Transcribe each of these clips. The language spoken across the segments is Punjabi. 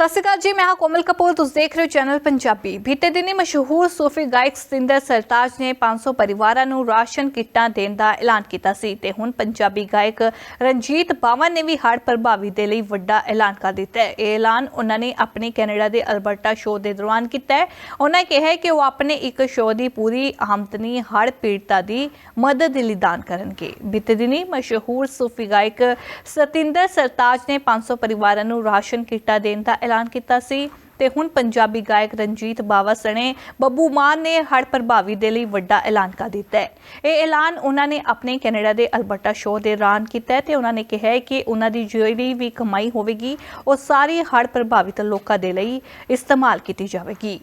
ਸਤਿ ਸ਼੍ਰੀ ਅਕਾਲ ਜੀ, ਮੈਂ ਹਾਂ ਕੋਮਲ ਕਪੂਰ। ਤੁਸੀਂ ਦੇਖ ਰਹੇ ਹੋ ਚੈਨਲ ਪੰਜਾਬੀ। ਬੀਤੇ ਦਿਨੀ ਮਸ਼ਹੂਰ ਸੂਫੀ ਗਾਇਕ ਸਤਿੰਦਰ ਸਰਤਾਜ ਨੇ 500 ਪਰਿਵਾਰਾਂ ਨੂੰ ਰਾਸ਼ਨ ਕਿੱਟਾਂ ਦੇਣ ਦਾ ਐਲਾਨ ਕੀਤਾ ਸੀ ਤੇ ਹੁਣ ਪੰਜਾਬੀ ਗਾਇਕ ਰਣਜੀਤ ਬਾਵਨ ਨੇ ਵੀ ਹੜ੍ਹ ਪ੍ਰਭਾਵੀ ਦੇ ਲਈ ਵੱਡਾ ਐਲਾਨ ਕਰ ਦਿੱਤਾ ਹੈ। ਇਹ ਐਲਾਨ ਉਹਨਾਂ ਨੇ ਆਪਣੇ ਕੈਨੇਡਾ ਦੇ ਅਲਬਰਟਾ ਸ਼ੋਅ ਦੇ ਦੌਰਾਨ ਕੀਤਾ ਹੈ। ਉਹਨਾਂ ਕਿਹਾ ਕਿ ਉਹ ਆਪਣੇ ਇੱਕ ਸ਼ੋਅ ਦੀ ਪੂਰੀ ਆਮਦਨੀ ਹੜ੍ਹ ਪੀੜਤਾਂ ਦੀ ਮਦਦ ਲਈ ਦਾਨ ਕਰਨਗੇ। ਬੀਤੇ ਦਿਨੀ ਮਸ਼ਹੂਰ ਸੂਫੀ ਗਾਇਕ ਸਤਿੰਦਰ ਸਰਤਾਜ ਨੇ 500 ਪਰਿਵਾਰਾਂ ਨੂੰ ਰਾਸ਼ਨ ਕਿੱਟਾਂ ਦੇਣ ਦਾ ਐਲਾਨ ਕੀਤਾ ਸੀ ਤੇ ਹੁਣ ਪੰਜਾਬੀ ਗਾਇਕ ਰਣਜੀਤ ਬਾਵਾ ਸਣੇ ਬੱਬੂ ਮਾਨ ਨੇ ਹੜ੍ਹ ਪ੍ਰਭਾਵੀ ਦੇ ਲਈ ਵੱਡਾ ਐਲਾਨ ਕਰ ਦਿੱਤਾ ਹੈ। ਇਹ ਐਲਾਨ ਉਹਨਾਂ ਨੇ ਆਪਣੇ ਕੈਨੇਡਾ ਦੇ ਅਲਬਰਟਾ ਸ਼ੋਅ ਦੇ ਦੌਰਾਨ ਕੀਤਾ ਹੈ ਤੇ ਉਹਨਾਂ ਨੇ ਕਿਹਾ ਹੈ ਕਿ ਉਹਨਾਂ ਦੀ ਜਿਹੜੀ ਵੀ ਕਮਾਈ ਹੋਵੇਗੀ, ਉਹ ਸਾਰੀ ਹੜ੍ਹ ਪ੍ਰਭਾਵਿਤ ਲੋਕਾਂ ਦੇ ਲਈ ਇਸਤੇਮਾਲ ਕੀਤੀ ਜਾਵੇਗੀ।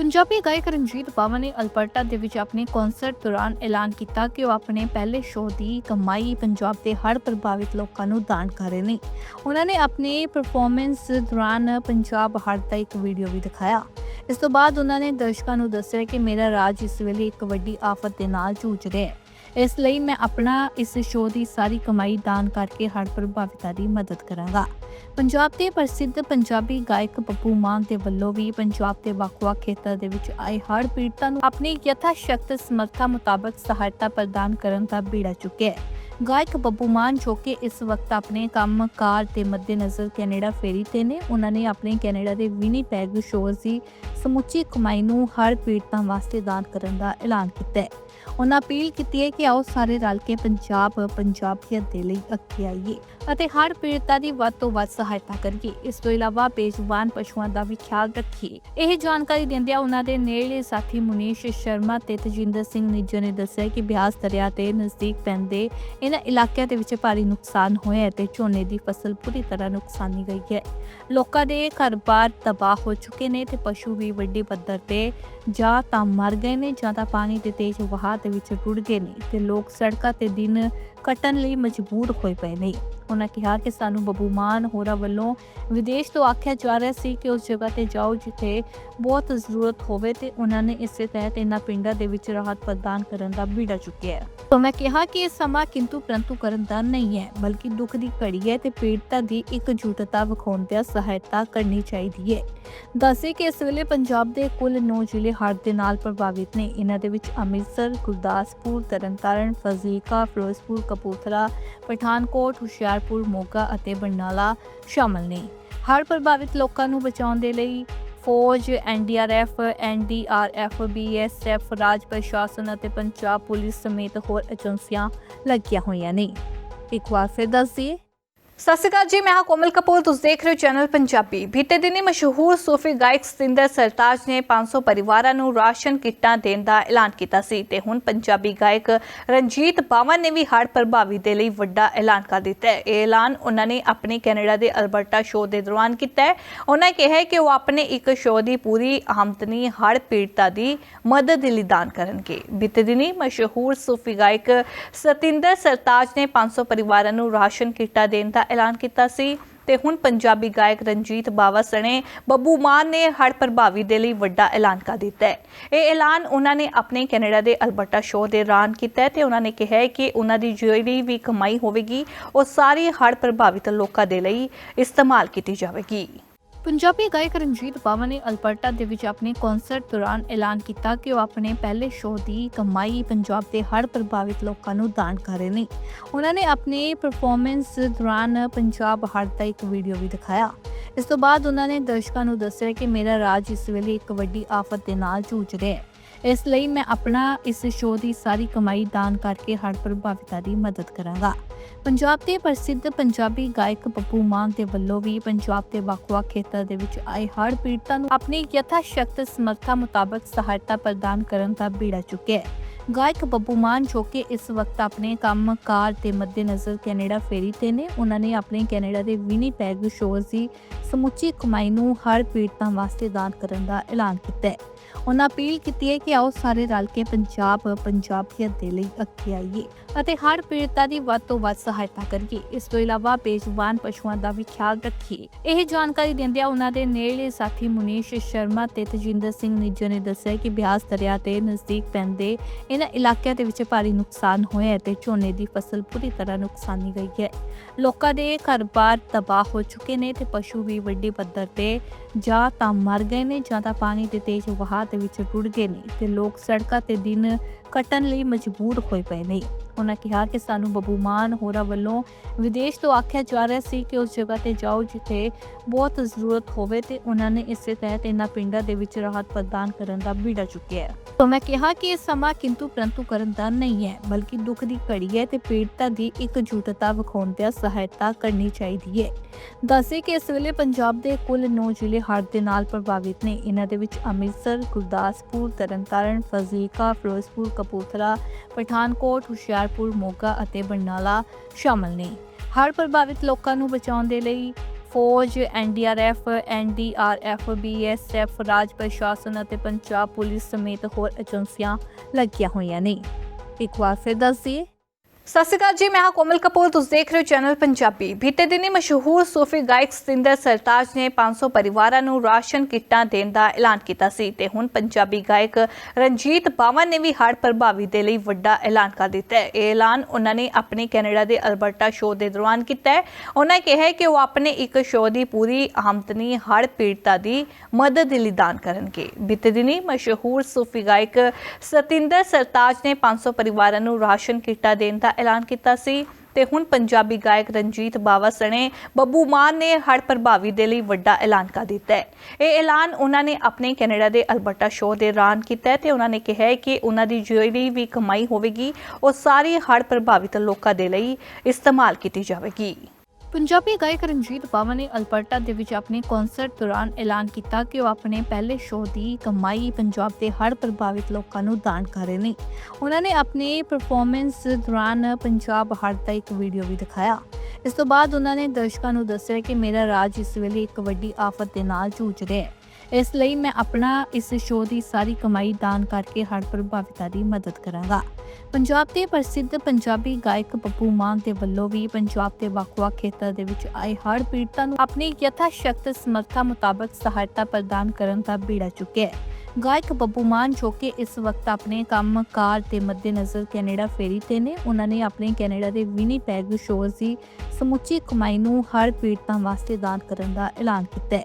ਪੰਜਾਬੀ ਗਾਇਕ ਰਣਜੀਤ ਬਾਵਾ ਨੇ ਅਲਬਰਟਾ ਦੇ ਵਿੱਚ ਆਪਣੇ ਕਨਸਰਟ ਦੌਰਾਨ ਐਲਾਨ ਕੀਤਾ ਕਿ ਉਹ ਆਪਣੇ ਪਹਿਲੇ ਸ਼ੋਅ ਦੀ ਕਮਾਈ ਪੰਜਾਬ ਦੇ ਹੜ੍ਹ ਪ੍ਰਭਾਵਿਤ ਲੋਕਾਂ ਨੂੰ ਦਾਨ ਕਰ ਰਹੇ ਨੇ। ਉਹਨਾਂ ਨੇ ਆਪਣੇ ਪਰਫਾਰਮੈਂਸ ਦੌਰਾਨ ਪੰਜਾਬ ਹੜ੍ਹ ਦਾ ਇੱਕ ਵੀਡੀਓ ਵੀ ਦਿਖਾਇਆ। ਇਸ ਤੋਂ ਬਾਅਦ ਉਹਨਾਂ ਨੇ ਦਰਸ਼ਕਾਂ ਨੂੰ ਦੱਸਿਆ ਕਿ ਮੇਰਾ ਰਾਜ ਇਸ ਵੇਲੇ ਇੱਕ ਵੱਡੀ ਆਫਤ ਦੇ ਨਾਲ ਜੂਝ ਰਿਹਾ ਹੈ। ਇਸ ਲਈ ਮੈਂ ਆਪਣਾ ਇਸ ਸ਼ੋਅ ਦੀ ਸਾਰੀ ਕਮਾਈ ਦਾਨ ਕਰਕੇ ਹੜ੍ਹ ਪ੍ਰਭਾਵਿਤਾਂ ਦੀ ਮਦਦ ਕਰਾਂਗਾ। ਪੰਜਾਬ ਦੇ ਪ੍ਰਸਿੱਧ ਪੰਜਾਬੀ ਗਾਇਕ ਬੱਬੂ ਮਾਨ ਦੇ ਵੱਲੋਂ ਵੀ ਪੰਜਾਬ ਦੇ ਵੱਖ-ਵੱਖ ਖੇਤਰ ਦੇ ਵਿੱਚ ਆਏ ਹੜ੍ਹ ਪੀੜਤਾਂ ਨੂੰ ਆਪਣੀ ਯਥਾਸ਼ਕਤ ਸਮਰੱਥਾ ਮੁਤਾਬਕ ਸਹਾਇਤਾ ਪ੍ਰਦਾਨ ਕਰਨ ਦਾ ਬੀੜਾ ਚੁੱਕਿਆ ਹੈ। ਗਾਇਕ ਬੱਬੂ ਮਾਨ ਜੋ ਕਿ ਇਸ ਵਕਤ ਆਪਣੇ ਕੰਮਕਾਰ ਦੇ ਮੱਦੇਨਜ਼ਰ ਕੈਨੇਡਾ ਫੇਰੀ ਤੇ ਨੇ, ਉਹਨਾਂ ਨੇ ਆਪਣੇ ਕੈਨੇਡਾ ਦੇ ਵਿਨੀਪੈਗ ਸ਼ੋਅ ਦੀ ਸਮੁੱਚੀ ਕਮਾਈ ਨੂੰ ਹਰ ਪੀੜਤਾਂ ਵਾਸਤੇ ਦਾਨ ਕਰਨ ਦਾ ਐਲਾਨ ਕੀਤਾ ਹੈ। ਉਹਨਾਂ ਅਪੀਲ ਕੀਤੀ ਹੈ ਕਿ ਆਓ ਸਾਰੇ ਰਲ ਕੇ ਪੰਜਾਬ, ਪੰਜਾਬੀਅਤ ਦੇ ਲਈ ਅੱਗੇ ਆਈਏ ਅਤੇ ਹੜ੍ਹ ਪੀੜਤਾਂ ਦੀ ਵੱਧ ਤੋਂ ਵੱਧ ਸਹਾਇਤਾ ਕਰੀਏ। ਇਸ ਤੋਂ ਇਲਾਵਾ ਬੇਜ਼ੁਬਾਨ ਪਸ਼ੂਆਂ ਦਾ ਵੀ ਖਿਆਲ ਰੱਖੀਏ। ਇਹ ਜਾਣਕਾਰੀ ਦਿੰਦਿਆਂ ਉਹਨਾਂ ਦੇ ਨੇੜਲੇ ਸਾਥੀ ਮੁਨੀਸ਼ ਸ਼ਰਮਾ ਤੇ ਤਜਿੰਦਰ ਸਿੰਘ ਨਿੱਜਰ ਨੇ ਦੱਸਿਆ ਕਿ ਬਿਆਸ ਦਰਿਆ ਦੇ ਨਜ਼ਦੀਕ ਪੈਂਦੇ ਇਹਨਾਂ ਇਲਾਕਿਆਂ ਦੇ ਵਿੱਚ ਭਾਰੀ ਨੁਕਸਾਨ ਹੋਇਆ ਹੈ ਤੇ ਝੋਨੇ ਦੀ ਫਸਲ ਪੂਰੀ ਤਰ੍ਹਾਂ ਨੁਕਸਾਨੀ ਗਈ ਹੈ। ਲੋਕਾਂ ਦੇ ਘਰ-ਬਾਰ ਤਬਾਹ ਹੋ ਚੁੱਕੇ ਨੇ ਤੇ ਪਸ਼ੂ ਵੀ ਵੱਡੇ ਪੱਧਰ ਤੇ ਜਾਂ ਤਾਂ ਮਰ ਗਏ ਨੇ ਜਾਂ ਤਾਂ ਪਾਣੀ ਦੇ ਤੇਜ਼ ਵਹਾਅ ਦੇ ਵਿੱਚ ਰੁੜ ਗਏ ਨੇ ਤੇ ਲੋਕ ਸੜਕਾਂ ਤੇ ਦਿਨ ਕੱਟਣ ਲਈ ਮਜਬੂਰ ਹੋਏ ਪਏ ਨੇ। ਉਹਨਾਂ ਕਿਹਾ ਕਿ ਸਾਨੂੰ ਬੱਬੂ ਹੋਰਾਂ ਵੱਲੋਂ ਵਿਦੇਸ਼ ਤੋਂ ਆਖਿਆ ਜਾ ਰਿਹਾ ਸੀ ਕਿ ਉਸ ਜਗ੍ਹਾ ਤੇ ਜਾਓ ਜਿੱਥੇ ਬਹੁਤ ਜ਼ਰੂਰਤ ਹੋਵੇ ਤੇ ਉਹਨਾਂ ਨੇ ਇਸੇ ਤਹਿਤ ਇਹਨਾਂ ਪਿੰਡਾਂ ਦੇ ਵਿੱਚ ਰਾਹਤ ਪ੍ਰਦਾਨ ਕਰਨ ਦਾ ਬੀੜਾ ਚੁੱਕਿਆ ਹੈ। ਤਾਂ ਮੈਂ ਕਿਹਾ ਕਿ ਇਹ ਸਮਾਂ ਕਿੰਤੂ ਪ੍ਰੰਤੂ ਕਰਨ ਦਾ ਨਹੀਂ ਹੈ, ਬਲਕਿ ਦੁੱਖ ਦੀ ਘੜੀ ਹੈ ਤੇ ਪੀੜਤਾਂ ਦੀ ਇਕਜੁੱਟਤਾ ਵਿਖਾਉਂਦਿਆਂ ਸਹਾਇਤਾ ਕਰਨੀ ਚਾਹੀਦੀ ਹੈ। ਦੱਸੇ ਕਿ ਇਸ ਵੇਲੇ ਪੰਜਾਬ ਦੇ ਕੁੱਲ 9 ਜ਼ਿਲ੍ਹੇ ਹੜ੍ਹ ਦੇ ਨਾਲ ਪ੍ਰਭਾਵਿਤ ਨੇ। ਇਹਨਾਂ ਦੇ ਵਿੱਚ ਅੰਮ੍ਰਿਤਸਰ, ਗੁਰਦਾਸਪੁਰ, ਤਰਨਤਾਰਨ, ਫਜ਼ੀਲਕਾ, ਫਿਰੋਜ਼ਪੁਰ ਕਪੂਰਥਲਾ, ਪਠਾਨਕੋਟ, ਹੁਸ਼ਿਆਰਪੁਰ, ਮੋਗਾ ਅਤੇ ਬਰਨਾਲਾ ਸ਼ਾਮਲ ਨੇ। ਹੜ੍ਹ ਪ੍ਰਭਾਵਿਤ ਲੋਕਾਂ ਨੂੰ ਬਚਾਉਣ ਦੇ ਲਈ ਫੌਜ ਐਨਡੀਆਰਐਫ ਐਨਡੀਆਰਐਫ ਬੀਐਸਐਫ ਰਾਜ ਪ੍ਰਸ਼ਾਸਨ ਅਤੇ ਪੰਜਾਬ ਪੁਲਿਸ ਸਮੇਤ ਹੋਰ ਏਜੰਸੀਆਂ ਲੱਗੀਆਂ ਹੋਈਆਂ ਨੇ। ਇੱਕ ਵਾਰ ਫਿਰ ਦੱਸ ਦਈਏ ਸਤਿ ਸ਼੍ਰੀ ਅਕਾਲ ਜੀ, ਮੈਂ ਹਾਂ ਕੋਮਲ ਕਪੂਰ, ਤੁਸੀਂ ਦੇਖ ਰਹੇ ਹੋ ਚੈਨਲ ਪੰਜਾਬੀ। ਬੀਤੇ ਦਿਨੀ ਮਸ਼ਹੂਰ ਸੂਫੀ ਗਾਇਕ ਸਤਿੰਦਰ ਸਰਤਾਜ ਨੇ 500 ਪਰਿਵਾਰਾਂ ਨੂੰ ਰਾਸ਼ਨ ਕਿੱਟਾਂ ਦੇਣ ਦਾ ਐਲਾਨ ਕੀਤਾ ਸੀ ਤੇ ਹੁਣ ਪੰਜਾਬੀ ਗਾਇਕ ਰਣਜੀਤ ਬਾਵਨ ਨੇ ਵੀ ਹੜ੍ਹ ਪ੍ਰਭਾਵੀ ਦੇ ਲਈ ਵੱਡਾ ਐਲਾਨ ਕਰ ਦਿੱਤਾ ਹੈ। ਇਹ ਐਲਾਨ ਉਹਨਾਂ ਨੇ ਆਪਣੇ ਕੈਨੇਡਾ ਦੇ ਅਲਬਰਟਾ ਸ਼ੋਅ ਦੇ ਦੌਰਾਨ ਕੀਤਾ ਹੈ। ਉਹਨਾਂ ਕਿਹਾ ਕਿ ਉਹ ਆਪਣੇ ਇੱਕ ਸ਼ੋਅ ਦੀ ਪੂਰੀ ਆਮਦਨੀ ਹੜ੍ਹ ਪੀੜਤਾਂ ਦੀ ਮਦਦ ਲਈ ਦਾਨ ਕਰਨਗੇ। ਬੀਤੇ ਦਿਨੀ ਮਸ਼ਹੂਰ ਸੂਫੀ ਗਾਇਕ ਸਤਿੰਦਰ ਸਰਤਾਜ ਨੇ 500 ਪਰਿਵਾਰਾਂ ਨੂੰ ਰਾਸ਼ਨ ਕਿੱਟਾਂ ਦੇਣ ਦਾ ਐਲਾਨ ਕੀਤਾ ਸੀ ਤੇ ਹੁਣ ਪੰਜਾਬੀ ਗਾਇਕ ਰਣਜੀਤ ਬਾਵਾ ਸਣੇ ਬੱਬੂ ਮਾਨ ਨੇ ਹੜ੍ਹ ਪ੍ਰਭਾਵੀ ਦੇ ਲਈ ਵੱਡਾ ਐਲਾਨ ਕਰ ਦਿੱਤਾ ਹੈ। ਇਹ ਐਲਾਨ ਉਹਨਾਂ ਨੇ ਆਪਣੇ ਕੈਨੇਡਾ ਦੇ ਅਲਬਰਟਾ ਸ਼ੋਅ ਦੇ ਦੌਰਾਨ ਕੀਤਾ ਹੈ ਤੇ ਉਹਨਾਂ ਨੇ ਕਿਹਾ ਕਿ ਉਹਨਾਂ ਦੀ ਜਿਹੜੀ ਵੀ ਕਮਾਈ ਹੋਵੇਗੀ, ਉਹ ਸਾਰੀ ਹੜ੍ਹ ਪ੍ਰਭਾਵਿਤ ਲੋਕਾਂ ਦੇ ਲਈ ਇਸਤੇਮਾਲ ਕੀਤੀ ਜਾਵੇਗੀ। ਪੰਜਾਬੀ ਗਾਇਕ ਰਣਜੀਤ ਬਾਵਾ ਨੇ ਅਲਬਰਟਾ ਦੇ ਵਿੱਚ ਆਪਣੇ ਕਨਸਰਟ ਦੌਰਾਨ ਐਲਾਨ ਕੀਤਾ ਕਿ ਉਹ ਆਪਣੇ ਪਹਿਲੇ ਸ਼ੋਅ ਦੀ ਕਮਾਈ ਪੰਜਾਬ ਦੇ ਹੜ੍ਹ ਪ੍ਰਭਾਵਿਤ ਲੋਕਾਂ ਨੂੰ ਦਾਨ ਕਰ ਰਹੇ ਨੇ। ਉਹਨਾਂ ਨੇ ਆਪਣੇ ਪਰਫਾਰਮੈਂਸ ਦੌਰਾਨ ਪੰਜਾਬ ਹੜ੍ਹ ਦਾ ਇੱਕ ਵੀਡੀਓ ਵੀ ਦਿਖਾਇਆ। ਇਸ ਤੋਂ ਬਾਅਦ ਉਹਨਾਂ ਨੇ ਦਰਸ਼ਕਾਂ ਨੂੰ ਦੱਸਿਆ ਕਿ ਮੇਰਾ ਰਾਜ ਇਸ ਵੇਲੇ ਇੱਕ ਵੱਡੀ ਆਫਤ ਦੇ ਨਾਲ ਜੂਝ ਰਿਹਾ ਹੈ। ਇਸ ਲਈ ਮੈਂ ਆਪਣਾ ਇਸ ਸ਼ੋਅ ਦੀ ਸਾਰੀ ਕਮਾਈ ਦਾਨ ਕਰਕੇ ਹੜ੍ਹ ਪ੍ਰਭਾਵਿਤਾਂ ਦੀ ਮਦਦ ਕਰਾਂਗਾ। ਪੰਜਾਬ ਦੇ ਪ੍ਰਸਿੱਧ ਪੰਜਾਬੀ ਗਾਇਕ ਬੱਬੂ ਮਾਨ ਦੇ ਵੱਲੋਂ ਵੀ ਪੰਜਾਬ ਦੇ ਵੱਖ-ਵੱਖ ਖੇਤਰ ਦੇ ਵਿੱਚ ਆਏ ਹੜ੍ਹ ਪੀੜਤਾਂ ਨੂੰ ਆਪਣੀ ਯਥਾਸ਼ਕਤ ਸਮਰੱਥਾ ਮੁਤਾਬਕ ਸਹਾਇਤਾ ਪ੍ਰਦਾਨ ਕਰਨ ਦਾ ਬੀੜਾ ਚੁੱਕਿਆ ਹੈ। ਗਾਇਕ ਬੱਬੂ ਮਾਨ ਜੋ ਕਿ ਇਸ ਵਕਤ ਆਪਣੇ ਕੰਮਕਾਰ ਦੇ ਮੱਦੇਨਜ਼ਰ ਕੈਨੇਡਾ ਫੇਰੀ ਤੇ ਨੇ, ਉਹਨਾਂ ਨੇ ਆਪਣੇ ਕੈਨੇਡਾ ਦੇ ਵਿਨੀਪੈਗ ਸ਼ੋਅ ਦੀ ਸਮੁੱਚੀ ਕਮਾਈ ਨੂੰ ਹੜ੍ਹ ਪੀੜਤਾਂ ਵਾਸਤੇ ਦਾਨ ਕਰਨ ਦਾ ਐਲਾਨ ਕੀਤਾ ਹੈ। ਉਹਨਾਂ ਅਪੀਲ ਕੀਤੀ ਹੈ ਕਿ ਆਓ ਸਾਰੇ ਰਲ ਕੇ ਪੰਜਾਬ ਪੰਜਾਬੀਅਤ ਦੇ ਲਈ ਅੱਗੇ ਆਈਏ ਅਤੇ ਹਰ ਪੀੜਤਾ ਦੀ ਵੱਧ ਤੋਂ ਵੱਧ ਸਹਾਇਤਾ ਕਰੀਏ। ਇਸ ਤੋਂ ਇਲਾਵਾ ਬੇਜ਼ੁਬਾਨ ਪਸ਼ੂਆਂ ਦਾ ਵੀ ਖਿਆਲ ਰੱਖੀਏ। ਇਹ ਜਾਣਕਾਰੀ ਦਿੰਦਿਆਂ ਉਹਨਾਂ ਦੇ ਨੇੜਲੇ ਸਾਥੀ ਮੁਨੀਸ਼ ਸ਼ਰਮਾ ਤੇ ਤਜਿੰਦਰ ਸਿੰਘ ਨਿੱਜਰ ਨੇ ਦੱਸਿਆ ਕਿ ਬਿਆਸ ਦਰਿਆ ਤੇ ਨਜ਼ਦੀਕ ਪੈਂਦੇ ਇਹਨਾਂ ਇਲਾਕਿਆਂ ਦੇ ਵਿੱਚ ਭਾਰੀ ਨੁਕਸਾਨ ਹੋਇਆ ਤੇ ਝੋਨੇ ਦੀ ਫਸਲ ਪੂਰੀ ਤਰ੍ਹਾਂ ਨੁਕਸਾਨੀ ਗਈ ਹੈ। ਲੋਕਾਂ ਦੇ ਘਰ-ਬਾਰ ਤਬਾਹ ਹੋ ਚੁੱਕੇ ਨੇ ਤੇ ਪਸ਼ੂ ਵੀ ਵੱਡੇ ਪੱਧਰ ਤੇ ਜਾਂ ਤਾਂ ਮਰ ਗਏ ਨੇ ਜਾਂ ਤਾਂ ਪਾਣੀ ਦੇ ਤੇਜ਼ ਵਹਾਅ ਦੇ ਵਿੱਚ ਰੁੜ ਗਏ ਨੇ ਤੇ ਲੋਕ ਸੜਕਾਂ ਤੇ ਦਿਨ ਕੱਟਣ ਲਈ ਮਜਬੂਰ ਹੋਏ ਪਏ ਨੇ। ਉਹਨਾਂ ਕਿਹਾ ਕਿ ਸਾਨੂੰ ਬੱਬੂ ਹੋਰਾਂ ਵੱਲੋਂ ਵਿਦੇਸ਼ ਤੋਂ ਆਖਿਆ ਜਾ ਰਿਹਾ ਸੀ ਕਿ ਉਸ ਜਗ੍ਹਾ ਤੇ ਜਾਓ ਜਿੱਥੇ ਬਹੁਤ ਜ਼ਰੂਰਤ ਹੋਵੇ ਤੇ ਉਹਨਾਂ ਨੇ ਇਸੇ ਤਹਿਤ ਇਹਨਾਂ ਪਿੰਡਾਂ ਦੇ ਵਿੱਚ ਰਾਹਤ ਪ੍ਰਦਾਨ ਕਰਨ ਦਾ ਬੀੜਾ ਚੁੱਕਿਆ ਹੈ। ਤਾਂ ਮੈਂ ਕਿਹਾ ਕਿ ਇਹ ਸਮਾਂ ਕਿੰਤੂ ਪ੍ਰੰਤੂ ਕਰਨ ਦਾ ਨਹੀਂ ਹੈ, ਬਲਕਿ ਦੁੱਖ ਦੀ ਘੜੀ ਹੈ ਤੇ ਪੀੜਤਾਂ ਦੀ ਇਕਜੁੱਟਤਾ ਵਿਖਾਉਂਦਿਆਂ ਸਹਾਇਤਾ ਕਰਨੀ ਚਾਹੀਦੀ ਹੈ। ਦੱਸੇ ਕਿ ਇਸ ਵੇਲੇ ਪੰਜਾਬ ਦੇ ਕੁੱਲ 9 ਜ਼ਿਲ੍ਹੇ ਹੜ੍ਹ ਦੇ ਨਾਲ ਪ੍ਰਭਾਵਿਤ ਨੇ। ਇਹਨਾਂ ਦੇ ਵਿੱਚ ਅੰਮ੍ਰਿਤਸਰ ਗੁਰਦਾਸਪੁਰ, ਤਰਨਤਾਰਨ, ਫਜ਼ੀਲਕਾ, ਫਿਰੋਜ਼ਪੁਰ, ਕਪੂਰਥਲਾ, ਪਠਾਨਕੋਟ, ਹੁਸ਼ਿਆਰਪੁਰ, ਮੋਗਾ ਅਤੇ ਬਰਨਾਲਾ ਸ਼ਾਮਲ ਨੇ। ਹੜ੍ਹ ਪ੍ਰਭਾਵਿਤ ਲੋਕਾਂ ਨੂੰ ਬਚਾਉਣ ਦੇ ਲਈ ਫੌਜ ਐਨਡੀਆਰਐਫ ਐਨਡੀਆਰਐਫ ਬੀਐਸਐਫ ਰਾਜ ਪ੍ਰਸ਼ਾਸਨ ਅਤੇ ਪੰਜਾਬ ਪੁਲਿਸ ਸਮੇਤ ਹੋਰ ਏਜੰਸੀਆਂ ਲੱਗੀਆਂ ਹੋਈਆਂ ਨੇ। ਇੱਕ ਵਾਰ ਫਿਰ ਦੱਸੀਏ ਸਤਿ ਸ਼੍ਰੀ ਅਕਾਲ ਜੀ, ਮੈਂ ਹਾਂ ਕੋਮਲ ਕਪੂਰ, ਤੁਸੀਂ ਦੇਖ ਰਹੇ ਹੋ ਚੈਨਲ ਪੰਜਾਬੀ। ਬੀਤੇ ਦਿਨੀ ਮਸ਼ਹੂਰ ਸੂਫੀ ਗਾਇਕ ਸਤਿੰਦਰ ਸਰਤਾਜ ਨੇ 500 ਪਰਿਵਾਰਾਂ ਨੂੰ ਰਾਸ਼ਨ ਕਿੱਟਾਂ ਦੇਣ ਦਾ ਐਲਾਨ ਕੀਤਾ ਸੀ ਤੇ ਹੁਣ ਪੰਜਾਬੀ ਗਾਇਕ ਰਣਜੀਤ ਬਾਵਾ ਨੇ ਵੀ ਹੜ੍ਹ ਪ੍ਰਭਾਵਿਤ ਦੇ ਲਈ ਵੱਡਾ ਐਲਾਨ ਕਰ ਦਿੱਤਾ ਹੈ। ਇਹ ਐਲਾਨ ਉਹਨਾਂ ਨੇ ਆਪਣੇ ਕੈਨੇਡਾ ਦੇ ਅਲਬਰਟਾ ਸ਼ੋਅ ਦੇ ਦੌਰਾਨ ਕੀਤਾ ਹੈ। ਉਹਨਾਂ ਕਿਹਾ ਕਿ ਉਹ ਆਪਣੇ ਇੱਕ ਸ਼ੋਅ ਦੀ ਪੂਰੀ ਆਮਦਨੀ ਹੜ੍ਹ ਪੀੜਤਾਂ ਦੀ ਮਦਦ ਲਈ ਦਾਨ ਕਰਨਗੇ। ਬੀਤੇ ਦਿਨੀ ਮਸ਼ਹੂਰ ਸੂਫੀ ਗਾਇਕ ਸਤਿੰਦਰ ਸਰਤਾਜ ਨੇ 500 ਪਰਿਵਾਰਾਂ ਨੂੰ ਰਾਸ਼ਨ ਕਿੱਟਾਂ ਦੇਣ ਦਾ ਐਲਾਨ ਕੀਤਾ ਸੀ ਤੇ ਹੁਣ ਪੰਜਾਬੀ ਗਾਇਕ ਰਣਜੀਤ ਬਾਵਾ ਸਣੇ ਬੱਬੂ ਮਾਨ ਨੇ ਹੜ੍ਹ ਪ੍ਰਭਾਵੀ ਦੇ ਲਈ ਵੱਡਾ ਐਲਾਨ ਕਰ ਦਿੱਤਾ ਹੈ। ਇਹ ਐਲਾਨ ਉਹਨਾਂ ਨੇ ਆਪਣੇ ਕੈਨੇਡਾ ਦੇ ਅਲਬਰਟਾ ਸ਼ੋਅ ਦੇ ਦੌਰਾਨ ਕੀਤਾ ਹੈ ਤੇ ਉਹਨਾਂ ਨੇ ਕਿਹਾ ਕਿ ਉਹਨਾਂ ਦੀ ਜਿਹੜੀ ਵੀ ਕਮਾਈ ਹੋਵੇਗੀ, ਉਹ ਸਾਰੀ ਹੜ੍ਹ ਪ੍ਰਭਾਵਿਤ ਲੋਕਾਂ ਦੇ ਲਈ ਇਸਤੇਮਾਲ ਕੀਤੀ ਜਾਵੇਗੀ। ਪੰਜਾਬੀ ਗਾਇਕ ਰਣਜੀਤ ਬਾਵਾ ਨੇ ਅਲਬਰਟਾ ਦੇ ਵਿੱਚ ਆਪਣੇ ਕਨਸਰਟ ਦੌਰਾਨ ਐਲਾਨ ਕੀਤਾ ਕਿ ਉਹ ਆਪਣੇ ਪਹਿਲੇ ਸ਼ੋਅ ਦੀ ਕਮਾਈ ਪੰਜਾਬ ਦੇ ਹੜ੍ਹ ਪ੍ਰਭਾਵਿਤ ਲੋਕਾਂ ਨੂੰ ਦਾਨ ਕਰ ਰਹੇ ਨੇ। ਉਹਨਾਂ ਨੇ ਆਪਣੇ ਪਰਫਾਰਮੈਂਸ ਦੌਰਾਨ ਪੰਜਾਬ ਹੜ੍ਹ ਦਾ ਇੱਕ ਵੀਡੀਓ ਵੀ ਦਿਖਾਇਆ। ਇਸ ਤੋਂ ਬਾਅਦ ਉਹਨਾਂ ਨੇ ਦਰਸ਼ਕਾਂ ਨੂੰ ਦੱਸਿਆ ਕਿ ਮੇਰਾ ਰਾਜ ਇਸ ਵੇਲੇ ਇੱਕ ਵੱਡੀ ਆਫਤ ਦੇ ਨਾਲ ਜੂਝ ਰਿਹਾ ਹੈ। ਇਸ ਲਈ ਮੈਂ ਆਪਣਾ ਇਸ ਸ਼ੋਅ ਦੀ ਸਾਰੀ ਕਮਾਈ ਦਾਨ ਕਰਕੇ ਹੜ੍ਹ ਪ੍ਰਭਾਵਿਤਾਂ ਦੀ ਮਦਦ ਕਰਾਂਗਾ। ਪੰਜਾਬ ਦੇ ਪ੍ਰਸਿੱਧ ਪੰਜਾਬੀ ਗਾਇਕ ਬੱਬੂ ਮਾਨ ਦੇ ਵੱਲੋਂ ਵੀ ਪੰਜਾਬ ਦੇ ਵੱਖ-ਵੱਖ ਖੇਤਰ ਦੇ ਵਿੱਚ ਆਏ ਹੜ੍ਹ ਪੀੜਤਾਂ ਨੂੰ ਆਪਣੀ ਯਥਾ ਸ਼ਕਤ ਸਮਰੱਥਾ ਮੁਤਾਬਕ ਸਹਾਇਤਾ ਪ੍ਰਦਾਨ ਕਰਨ ਦਾ ਬੀੜਾ ਚੁੱਕਿਆ ਹੈ। ਗਾਇਕ ਬੱਬੂ ਮਾਨ ਜੋ ਕਿ ਇਸ ਵਕਤ ਆਪਣੇ ਕੰਮਕਾਰ ਦੇ ਮੱਦੇਨਜ਼ਰ ਕੈਨੇਡਾ ਫੇਰੀ ਤੇ ਨੇ, ਉਹਨਾਂ ਨੇ ਆਪਣੇ ਕੈਨੇਡਾ ਦੇ ਵਿਨੀਪੈਗ ਸ਼ੋਅ ਦੀ ਸਮੁੱਚੀ ਕਮਾਈ ਨੂੰ ਹੜ੍ਹ ਪੀੜਤਾਂ ਵਾਸਤੇ ਦਾਨ ਕਰਨ ਦਾ ਐਲਾਨ ਕੀਤਾ ਹੈ।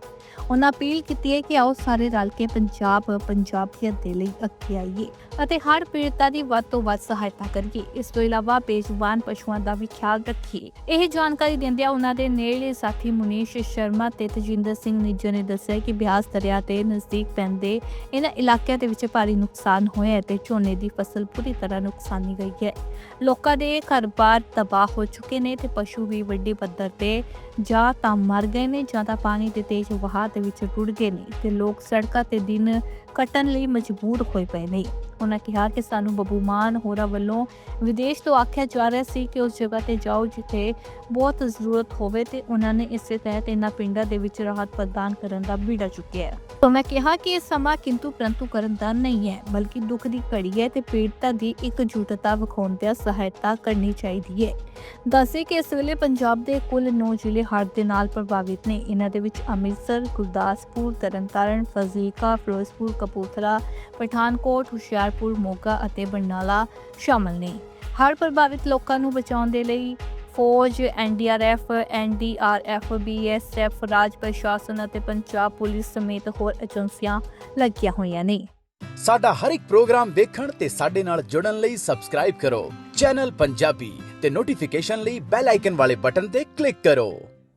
ਉਹਨਾਂ ਅਪੀਲ ਕੀਤੀ ਹੈ ਕਿ ਆਓ ਸਾਰੇ ਰਲ ਕੇ ਪੰਜਾਬ ਪੰਜਾਬੀਅਤ ਦੇ ਲਈ ਅੱਗੇ ਆਈਏ ਅਤੇ ਹੜ੍ਹ ਪੀੜਤਾਂ ਦੀ ਵੱਧ ਤੋਂ ਵੱਧ ਸਹਾਇਤਾ ਕਰੀਏ। ਇਸ ਤੋਂ ਇਲਾਵਾ ਬੇਜ਼ੁਬਾਨ ਪਸ਼ੂਆਂ ਦਾ ਵੀ ਖਿਆਲ ਰੱਖੀਏ। ਇਹ ਜਾਣਕਾਰੀ ਦਿੰਦਿਆਂ ਉਹਨਾਂ ਦੇ ਨੇੜਲੇ ਸਾਥੀ ਮੁਨੀਸ਼ ਸ਼ਰਮਾ ਤੇ ਤਜਿੰਦਰ ਸਿੰਘ ਨਿੱਜਰ ਨੇ ਦੱਸਿਆ ਕਿ ਬਿਆਸ ਦਰਿਆ ਦੇ ਨਜ਼ਦੀਕ ਪੈਂਦੇ ਇਹਨਾਂ ਇਲਾਕਿਆਂ ਦੇ ਵਿੱਚ ਭਾਰੀ ਨੁਕਸਾਨ ਹੋਇਆ ਹੈ ਤੇ ਝੋਨੇ ਦੀ ਫਸਲ ਪੂਰੀ ਤਰ੍ਹਾਂ ਨੁਕਸਾਨੀ ਗਈ ਹੈ। ਲੋਕਾਂ ਦੇ ਘਰ-ਬਾਰ ਤਬਾਹ ਹੋ ਚੁੱਕੇ ਨੇ ਤੇ ਪਸ਼ੂ ਵੀ ਵੱਡੇ ਪੱਧਰ ਤੇ ਜਾਂ ਤਾਂ ਮਰ ਗਏ ਨੇ ਜਾਂ ਤਾਂ ਪਾਣੀ ਦੇ ਤੇਜ਼ ਵਹਾਅ ਦੇ ਵਿੱਚ ਰੁੜ ਗਏ ਨੇ ਤੇ ਲੋਕ ਸੜਕਾਂ ਤੇ ਦਿਨ ਕੱਟਣ ਲਈ ਮਜਬੂਰ ਹੋਏ ਪਏ ਨੇ। ਉਹਨਾਂ ਕਿਹਾ ਕਿ ਸਾਨੂੰ ਬੱਬੂ ਹੋਰਾਂ ਵੱਲੋਂ ਵਿਦੇਸ਼ ਤੋਂ ਆਖਿਆ ਜਾ ਰਿਹਾ ਸੀ ਕਿ ਉਸ ਜਗ੍ਹਾ ਤੇ ਜਾਓ ਜਿੱਥੇ ਬਹੁਤ ਜ਼ਰੂਰਤ ਹੋਵੇ ਤੇ ਉਹਨਾਂ ਨੇ ਇਸੇ ਤਹਿਤ ਇਹਨਾਂ ਪਿੰਡਾਂ ਦੇ ਵਿੱਚ ਰਾਹਤ ਪ੍ਰਦਾਨ ਕਰਨ ਦਾ ਬੀੜਾ ਚੁੱਕਿਆ ਹੈ। ਤਾਂ ਮੈਂ ਕਿਹਾ ਕਿ ਇਹ ਸਮਾਂ ਕਿੰਤੂ ਪ੍ਰੰਤੂ ਕਰਨ ਦਾ ਨਹੀਂ ਹੈ, ਬਲਕਿ ਦੁੱਖ ਦੀ ਘੜੀ ਹੈ ਤੇ ਪੀੜਤਾ ਦੀ ਇਕਜੁੱਟਤਾ ਵਿਖਾਉਂਦਿਆਂ ਸਹਾਇਤਾ ਕਰਨੀ ਚਾਹੀਦੀ ਹੈ। ਦੱਸੇ ਕਿ ਇਸ ਵੇਲੇ ਪੰਜਾਬ ਦੇ ਕੁੱਲ 9 ਜ਼ਿਲ੍ਹੇ ਹੜ੍ਹ ਦੇ ਨਾਲ ਪ੍ਰਭਾਵਿਤ ਨੇ। ਇਹਨਾਂ ਦੇ ਵਿੱਚ ਅੰਮ੍ਰਿਤਸਰ, ਗੁਰਦਾਸਪੁਰ, ਤਰਨਤਾਰਨ, ਫਜ਼ੀਲਕਾ, ਫਿਰੋਜ਼ਪੁਰ ਕਪੂਰਥਲਾ, ਪਠਾਨਕੋਟ, ਹੁਸ਼ਿਆਰਪੁਰ, ਮੋਗਾ ਅਤੇ ਬਰਨਾਲਾ ਸ਼ਾਮਲ ਨੇ। ਹੜ੍ਹ ਪ੍ਰਭਾਵਿਤ ਲੋਕਾਂ ਨੂੰ ਬਚਾਉਣ ਦੇ ਲਈ ਫੌਜ ਐਨਡੀਆਰਐਫ ਐਨਡੀਆਰਐਫ ਬੀਐਸਐਫ ਰਾਜ ਪ੍ਰਸ਼ਾਸਨ ਅਤੇ ਪੰਜਾਬ ਪੁਲਿਸ ਸਮੇਤ ਹੋਰ ਏਜੰਸੀਆਂ ਲੱਗੀਆਂ ਹੋਈਆਂ ਨੇ। ਸਾਡਾ ਹਰ ਇੱਕ ਪ੍ਰੋਗਰਾਮ ਦੇਖਣ ਤੇ ਸਾਡੇ ਨਾਲ ਜੁੜਨ ਲਈ ਸਬਸਕ੍ਰਾਈਬ ਕਰੋ। ਚੈਨਲ ਪੰਜਾਬੀ ਤੇ ਨੋਟੀਫਿਕੇਸ਼ਨ ਲਈ ਬੈਲ ਆਈਕਨ ਵਾਲੇ ਬਟਨ ਤੇ ਕਲਿੱਕ ਕਰੋ।